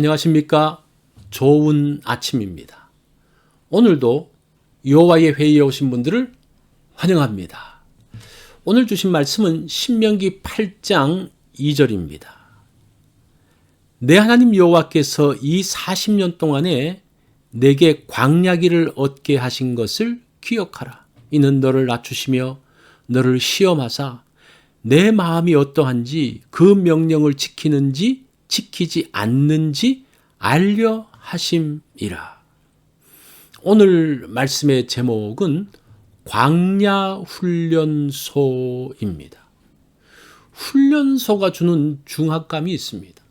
안녕하십니까? 좋은 아침입니다. 오늘도 여호와의 회의에 오신 분들을 환영합니다. 오늘 주신 말씀은 신명기 8장 2절입니다. 내 하나님 여호와께서 이 40년 동안에 내게 광야기를 얻게 하신 것을 기억하라. 이는 너를 낮추시며 너를 시험하사 내 마음이 어떠한지 그 명령을 지키는지 지키지 않는지 알려 하심이라. 오늘 말씀의 제목은 광야 훈련소입니다. 훈련소가 주는 중압감이 있습니다.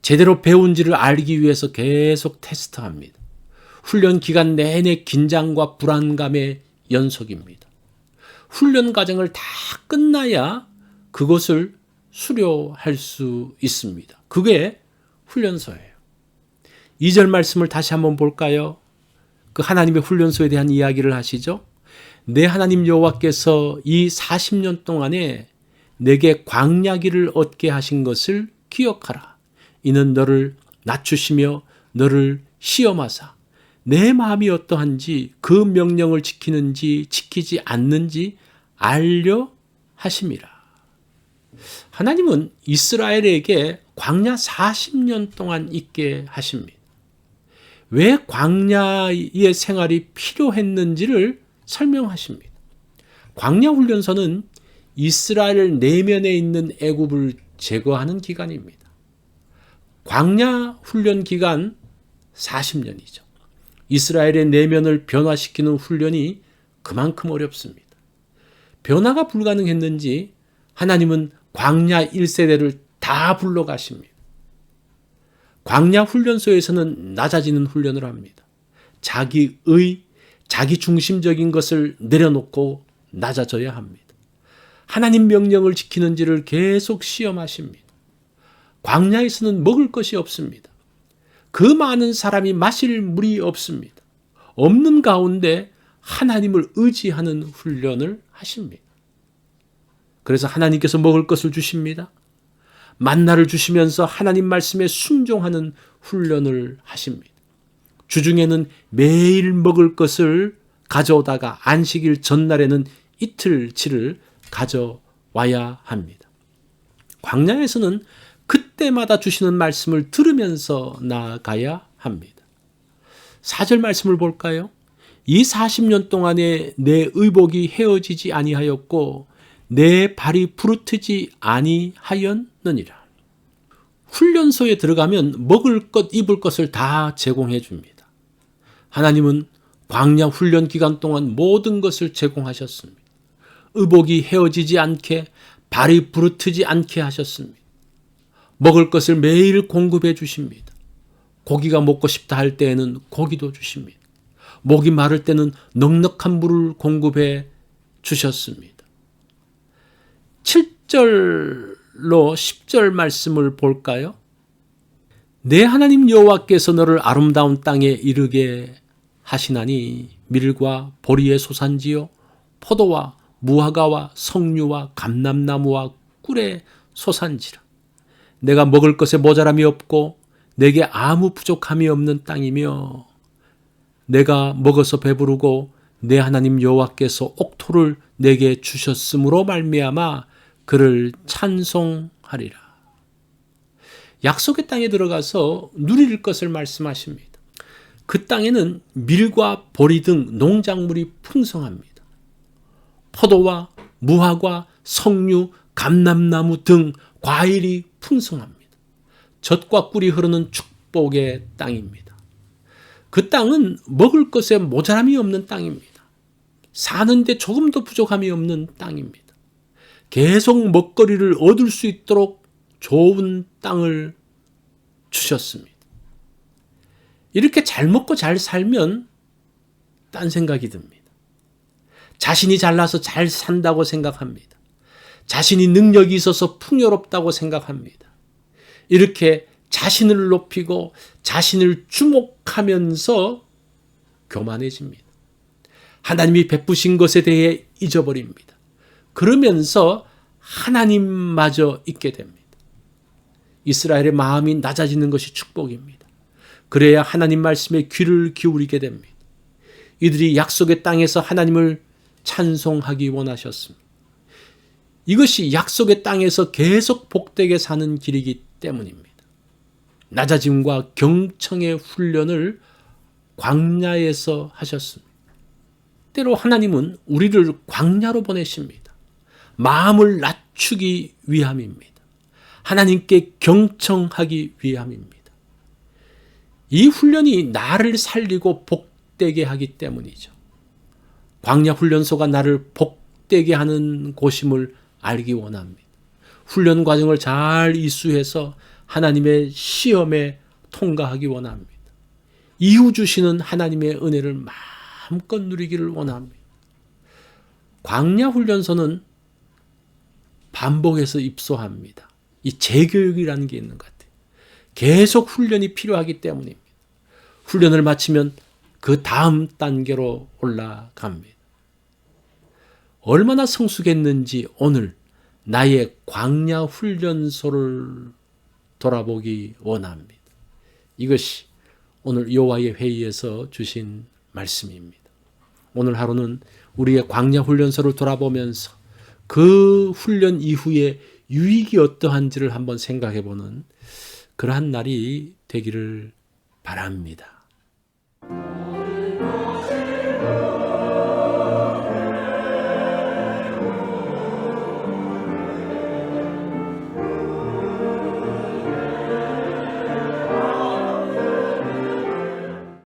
제대로 배운지를 알기 위해서 계속 테스트합니다. 훈련 기간 내내 긴장과 불안감의 연속입니다. 훈련 과정을 다 끝나야 그것을 수료할 수 있습니다. 그게 훈련소예요. 2절 말씀을 다시 한번 볼까요? 그 하나님의 훈련소에 대한 이야기를 하시죠. 내 하나님 여호와께서 이 40년 동안에 내게 광야기를 얻게 하신 것을 기억하라. 이는 너를 낮추시며 너를 시험하사 내 마음이 어떠한지 그 명령을 지키는지 지키지 않는지 알려 하심이라. 하나님은 이스라엘에게 광야 40년 동안 있게 하십니다. 왜 광야의 생활이 필요했는지를 설명하십니다. 광야 훈련소는 이스라엘 내면에 있는 애굽을 제거하는 기간입니다. 광야 훈련 기간 40년이죠. 이스라엘의 내면을 변화시키는 훈련이 그만큼 어렵습니다. 변화가 불가능했는지 하나님은 광야 1세대를 다 불러가십니다. 광야 훈련소에서는 낮아지는 훈련을 합니다. 자기의, 자기 중심적인 것을 내려놓고 낮아져야 합니다. 하나님 명령을 지키는지를 계속 시험하십니다. 광야에서는 먹을 것이 없습니다. 그 많은 사람이 마실 물이 없습니다. 없는 가운데 하나님을 의지하는 훈련을 하십니다. 그래서 하나님께서 먹을 것을 주십니다. 만나를 주시면서 하나님 말씀에 순종하는 훈련을 하십니다. 주중에는 매일 먹을 것을 가져오다가 안식일 전날에는 이틀치를 가져와야 합니다. 광야에서는 그때마다 주시는 말씀을 들으면서 나아가야 합니다. 사절 말씀을 볼까요? 이 40년 동안에 내 의복이 헤어지지 아니하였고 내 발이 부르트지 아니하였느니라. 훈련소에 들어가면 먹을 것, 입을 것을 다 제공해 줍니다. 하나님은 광야 훈련 기간 동안 모든 것을 제공하셨습니다. 의복이 헤어지지 않게 발이 부르트지 않게 하셨습니다. 먹을 것을 매일 공급해 주십니다. 고기가 먹고 싶다 할 때에는 고기도 주십니다. 목이 마를 때는 넉넉한 물을 공급해 주셨습니다. 7절로 10절 말씀을 볼까요? 내 하나님 여호와께서 너를 아름다운 땅에 이르게 하시나니 밀과 보리의 소산지요 포도와 무화과와 석류와 감람나무와 꿀의 소산지라 내가 먹을 것에 모자람이 없고 내게 아무 부족함이 없는 땅이며 내가 먹어서 배부르고 내 하나님 여호와께서 옥토를 내게 주셨으므로 말미암아 그를 찬송하리라. 약속의 땅에 들어가서 누릴 것을 말씀하십니다. 그 땅에는 밀과 보리 등 농작물이 풍성합니다. 포도와 무화과, 석류, 감람나무 등 과일이 풍성합니다. 젖과 꿀이 흐르는 축복의 땅입니다. 그 땅은 먹을 것에 모자람이 없는 땅입니다. 사는데 조금도 부족함이 없는 땅입니다. 계속 먹거리를 얻을 수 있도록 좋은 땅을 주셨습니다. 이렇게 잘 먹고 잘 살면 딴 생각이 듭니다. 자신이 잘나서 잘 산다고 생각합니다. 자신이 능력이 있어서 풍요롭다고 생각합니다. 이렇게 자신을 높이고 자신을 주목하면서 교만해집니다. 하나님이 베푸신 것에 대해 잊어버립니다. 그러면서 하나님마저 있게 됩니다. 이스라엘의 마음이 낮아지는 것이 축복입니다. 그래야 하나님 말씀에 귀를 기울이게 됩니다. 이들이 약속의 땅에서 하나님을 찬송하기 원하셨습니다. 이것이 약속의 땅에서 계속 복되게 사는 길이기 때문입니다. 낮아짐과 경청의 훈련을 광야에서 하셨습니다. 때로 하나님은 우리를 광야로 보내십니다. 마음을 낮추기 위함입니다. 하나님께 경청하기 위함입니다. 이 훈련이 나를 살리고 복되게 하기 때문이죠. 광야 훈련소가 나를 복되게 하는 곳임을 알기 원합니다. 훈련 과정을 잘 이수해서 하나님의 시험에 통과하기 원합니다. 이후 주시는 하나님의 은혜를 마음껏 누리기를 원합니다. 광야 훈련소는 반복해서 입소합니다. 이 재교육이라는 게 있는 것 같아요. 계속 훈련이 필요하기 때문입니다. 훈련을 마치면 그 다음 단계로 올라갑니다. 얼마나 성숙했는지 오늘 나의 광야 훈련소를 돌아보기 원합니다. 이것이 오늘 여호와의 회의에서 주신 말씀입니다. 오늘 하루는 우리의 광야 훈련소를 돌아보면서 그 훈련 이후에 유익이 어떠한지를 한번 생각해 보는 그러한 날이 되기를 바랍니다.